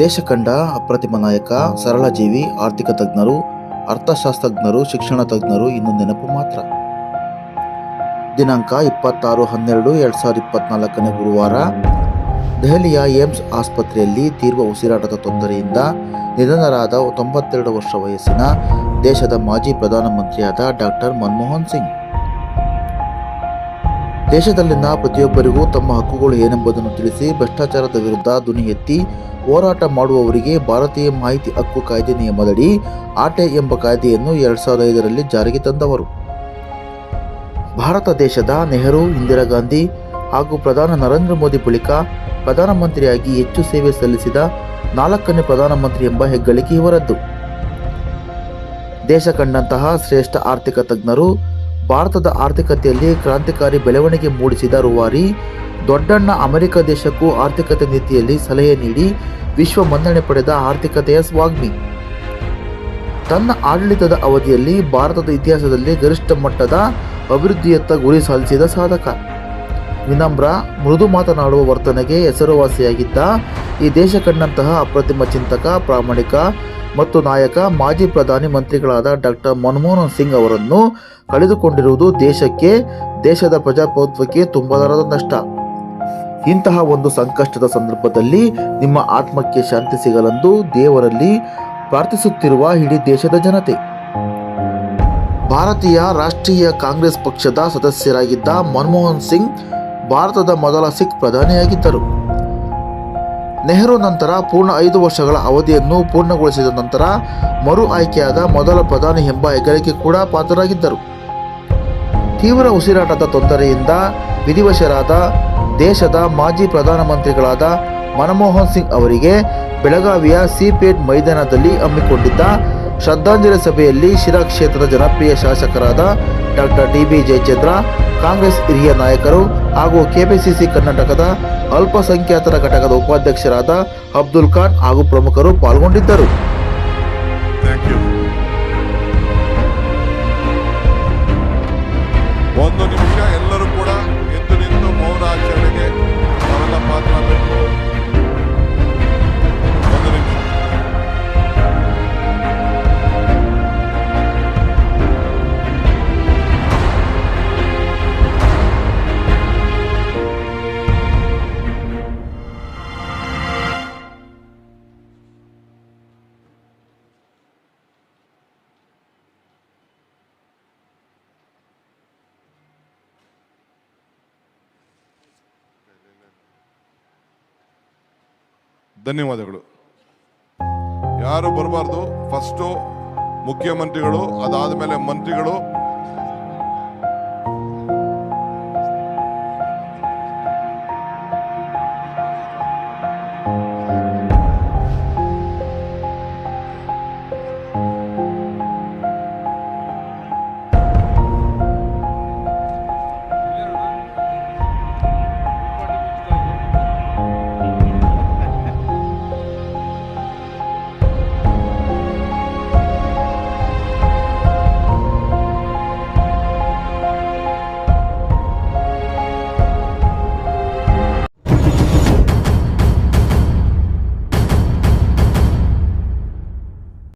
ದೇಶ ಕಂಡ ಅಪ್ರತಿಮ ನಾಯಕ ಸರಳ ಜೀವಿ ಆರ್ಥಿಕ ತಜ್ಞರು, ಅರ್ಥಶಾಸ್ತ್ರಜ್ಞರು, ಶಿಕ್ಷಣ ತಜ್ಞರು ಇನ್ನು ನೆನಪು ಮಾತ್ರ. ದಿನಾಂಕ ಇಪ್ಪತ್ತಾರು ಹನ್ನೆರಡು ಎರಡು ಸಾವಿರದ ಇಪ್ಪತ್ನಾಲ್ಕನೇ ಗುರುವಾರ, ದೆಹಲಿಯ ಏಮ್ಸ್ ಆಸ್ಪತ್ರೆಯಲ್ಲಿ ತೀವ್ರ ಉಸಿರಾಟದ ತೊಂದರೆಯಿಂದ ನಿಧನರಾದ ತೊಂಬತ್ತೆರಡು ವರ್ಷ ವಯಸ್ಸಿನ ದೇಶದ ಮಾಜಿ ಪ್ರಧಾನಮಂತ್ರಿಯಾದ ಡಾಕ್ಟರ್ ಮನಮೋಹನ್ ಸಿಂಗ್. ದೇಶದಲ್ಲಿನ ಪ್ರತಿಯೊಬ್ಬರಿಗೂ ತಮ್ಮ ಹಕ್ಕುಗಳು ಏನೆಂಬುದನ್ನು ತಿಳಿಸಿ ಭ್ರಷ್ಟಾಚಾರದ ವಿರುದ್ಧ ಧ್ವನಿ ಎತ್ತಿ ಹೋರಾಟ ಮಾಡುವವರಿಗೆ ಭಾರತೀಯ ಮಾಹಿತಿ ಹಕ್ಕು ಕಾಯ್ದೆ ನಿಯಮದಡಿ ಆಟೆ ಎಂಬ ಕಾಯ್ದೆಯನ್ನು ಎರಡ್ ಸಾವಿರದ ಐದರಲ್ಲಿ ಜಾರಿಗೆ ತಂದವರು. ಭಾರತ ದೇಶದ ನೆಹರು, ಇಂದಿರಾ ಗಾಂಧಿ ಹಾಗೂ ಪ್ರಧಾನ ನರೇಂದ್ರ ಮೋದಿ ಬಳಿಕ ಪ್ರಧಾನಮಂತ್ರಿಯಾಗಿ ಹೆಚ್ಚು ಸೇವೆ ಸಲ್ಲಿಸಿದ ನಾಲ್ಕನೇ ಪ್ರಧಾನಮಂತ್ರಿ ಎಂಬ ಹೆಗ್ಗಳಿಕೆ ಇವರದ್ದು. ದೇಶ ಕಂಡಂತಹ ಶ್ರೇಷ್ಠ ಆರ್ಥಿಕ ತಜ್ಞರು ಭಾರತದ ಆರ್ಥಿಕತೆಯಲ್ಲಿ ಕ್ರಾಂತಿಕಾರಿ ಬೆಳವಣಿಗೆ ಮೂಡಿಸಿದ ರೂವಾರಿ ದೊಡ್ಡಣ್ಣ ಅಮೆರಿಕ ದೇಶಕ್ಕೂ ಆರ್ಥಿಕತೆ ನೀತಿಯಲ್ಲಿ ಸಲಹೆ ನೀಡಿ ವಿಶ್ವ ಮನ್ನಣೆ ಪಡೆದ ಆರ್ಥಿಕತೆಯ ಸ್ವಾಗ್ಮಿ. ತನ್ನ ಆಡಳಿತದ ಅವಧಿಯಲ್ಲಿ ಭಾರತದ ಇತಿಹಾಸದಲ್ಲಿ ಗರಿಷ್ಠ ಮಟ್ಟದ ಅಭಿವೃದ್ಧಿಯತ್ತ ಗುರಿ ಸಾಧಿಸಿದ ಸಾಧಕ. ವಿನಮ್ರ, ಮೃದು ಮಾತನಾಡುವ ವರ್ತನೆಗೆ ಹೆಸರುವಾಸಿಯಾಗಿದ್ದ ಈ ದೇಶ ಕಂಡಂತಹ ಅಪ್ರತಿಮ ಚಿಂತಕ, ಪ್ರಾಮಾಣಿಕ ಮತ್ತು ನಾಯಕ, ಮಾಜಿ ಪ್ರಧಾನಿ ಮಂತ್ರಿಗಳಾದ ಡಾಕ್ಟರ್ ಮನಮೋಹನ್ ಸಿಂಗ್ ಅವರನ್ನು ಕಳೆದುಕೊಂಡಿರುವುದು ದೇಶಕ್ಕೆ, ದೇಶದ ಪ್ರಜಾಪ್ರಭುತ್ವಕ್ಕೆ ತುಂಬಲಾರದ ನಷ್ಟ. ಇಂತಹ ಒಂದು ಸಂಕಷ್ಟದ ಸಂದರ್ಭದಲ್ಲಿ ನಿಮ್ಮ ಆತ್ಮಕ್ಕೆ ಶಾಂತಿ ಸಿಗಲೆಂದು ದೇವರಲ್ಲಿ ಪ್ರಾರ್ಥಿಸುತ್ತಿರುವ ಇಡೀ ದೇಶದ ಜನತೆ. ಭಾರತೀಯ ರಾಷ್ಟ್ರೀಯ ಕಾಂಗ್ರೆಸ್ ಪಕ್ಷದ ಸದಸ್ಯರಾಗಿದ್ದ ಮನಮೋಹನ್ ಸಿಂಗ್ ಭಾರತದ ಮೊದಲ ಸಿಖ್ ಪ್ರಧಾನಿಯಾಗಿದ್ದರು. ನೆಹರು ನಂತರ ಪೂರ್ಣ ಐದು ವರ್ಷಗಳ ಅವಧಿಯನ್ನು ಪೂರ್ಣಗೊಳಿಸಿದ ನಂತರ ಮರು ಆಯ್ಕೆಯಾದ ಮೊದಲ ಪ್ರಧಾನಿ ಎಂಬ ಹೆಗ್ಗಳಿಕೆ ಕೂಡ ಪಾತ್ರರಾಗಿದ್ದರು. ತೀವ್ರ ಉಸಿರಾಟದ ತೊಂದರೆಯಿಂದ ವಿಧಿವಶರಾದ ದೇಶದ ಮಾಜಿ ಪ್ರಧಾನಮಂತ್ರಿಗಳಾದ ಮನಮೋಹನ್ ಸಿಂಗ್ ಅವರಿಗೆ ಬೆಳಗಾವಿಯ ಸಿಪೇಟ್ ಮೈದಾನದಲ್ಲಿ ಹಮ್ಮಿಕೊಂಡಿದ್ದ ಶ್ರದ್ಧಾಂಜಲಿ ಸಭೆಯಲ್ಲಿ ಶಿರಾ ಕ್ಷೇತ್ರದ ಜನಪ್ರಿಯ ಶಾಸಕರಾದ doctor D B Jayachandra, Congress ಹಿರಿಯ ನಾಯಕರು ಹಾಗೂ ಕೆಪಿಸಿಸಿ ಕರ್ನಾಟಕದ ಅಲ್ಪಸಂಖ್ಯಾತರ ಘಟಕದ ಉಪಾಧ್ಯಕ್ಷರಾದ ಅಬ್ದುಲ್ ಖಾನ್ ಹಾಗೂ ಪ್ರಮುಖರು ಪಾಲ್ಗೊಂಡಿದ್ದರು. ಒಂದು ಧನ್ಯವಾದಗಳು. ಯಾರು ಬರಬಾರ್ದು ಫಸ್ಟು ಮುಖ್ಯಮಂತ್ರಿಗಳು ಅದಾದ ಮೇಲೆ ಮಂತ್ರಿಗಳು